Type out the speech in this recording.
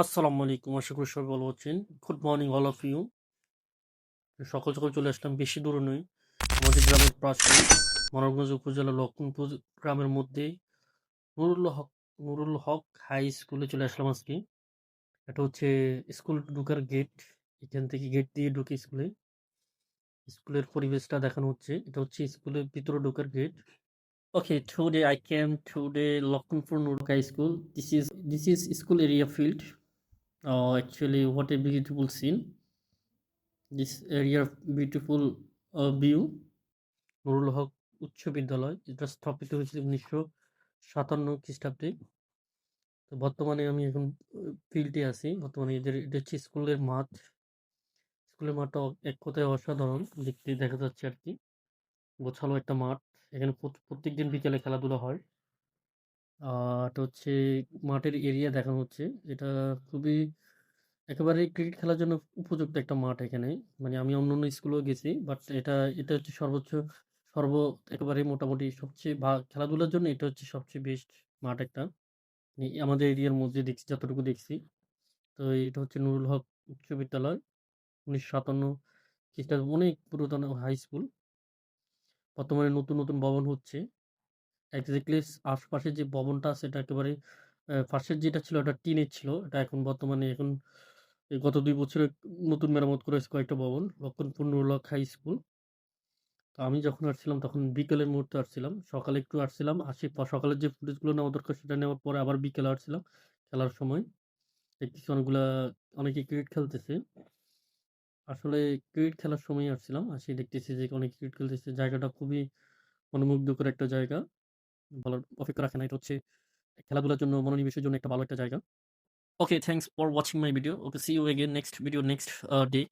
আসসালামু আলাইকুম। আশা করি সবাই ভালো আছেন। Good morning all of you সকাল সকাল চলে আসলাম বেশি দূরে নই। আমাদের গ্রামের প্রাচীন মনোরগঞ্জ উপজেলা লক্ষণপুর গ্রামের মধ্যে নুরুল হক নুরুল হক হাই স্কুলে চলে আসলাম আজকে। এটা হচ্ছে স্কুল ঢুকার গেট এখান থেকে গেট দিয়ে ঢুকে স্কুলে। স্কুলের পরিবেশটা দেখানো হচ্ছে। এটা হচ্ছে স্কুলের ভিতরে ঢোকার gate Okay, today I came to Lakhanpur Nurul High School. This is this is school area field. Uh, actually, what a beautiful scene. This area beautiful uh, view. Nurul Haque উচ্চ বিদ্যালয় এটা স্থাপিত হয়েছে উনিশশো সাতান্ন খ্রিস্টাব্দে। তো বর্তমানে আমি এখন ফিল্ডে আছি। বর্তমানে এদের এটা হচ্ছে স্কুলের মাঠ। স্কুলের মাঠটা এক কথায় অসাধারণ। দেখতে দেখা যাচ্ছে আর কি। গোছালো একটা মাঠ। এখানে প্রত্যেক দিন বিকেলে খেলাধুলা হয়। আর এটা হচ্ছে মাঠের এরিয়া দেখানো হচ্ছে। এটা খুবই একেবারে ক্রিকেট খেলার জন্য উপযুক্ত একটা মাঠ এখানে। মানে আমি অন্য অন্য স্কুলেও গেছি বাট এটা এটা হচ্ছে সর্বোচ্চ, সর্ব একেবারে মোটামুটি সবচেয়ে ভা খেলাধুলার জন্য এটা হচ্ছে সবচেয়ে বেস্ট মাঠ একটা। মানে আমাদের এরিয়ার মধ্যে দেখছি, যতটুকু দেখছি। তো এটা হচ্ছে নুরুল হক উচ্চ বিদ্যালয় উনিশশো সাতান্ন খ্রিস্টাব্দ, অনেক পুরাতন হাই স্কুল বর্তমানে নতুন নতুন ভবন হচ্ছে। এক্স্যাক্টলি আশপাশে যে ভবনটা এটা একেবারে ফার্স্টের যেটা ছিল ওটা টিনের ছিল। এটা এখন বর্তমানে এখন গত দুই বছরে নতুন মেরামত করেছে কয়েকটা ভবন লক্ষণপুর নুরুল হাই স্কুল তো আমি যখন আসছিলাম তখন বিকেলের মুহূর্তে আসছিলাম। সকালে একটু আসছিলাম, আসি সকালের যে ফুটেজগুলো নেওয়া দরকার সেটা নেওয়ার পরে আবার বিকেলে আসছিলাম খেলার সময়। দেখতেছি অনেকগুলা, অনেকে ক্রিকেট খেলতেছে। আসলে ক্রিকেট খেলার সময় আসছিলাম, আসি দেখতেছি যে অনেক ক্রিকেট খেলতেছে। জায়গাটা খুবই মনোমুগ্ধকর একটা জায়গা। বলার অপেক্ষা রাখে না। এটা হচ্ছে খেলাধুলার জন্য, মনোনিবেশের জন্য একটা ভালো একটা জায়গা। Okay thanks for watching my video okay see you again next video next day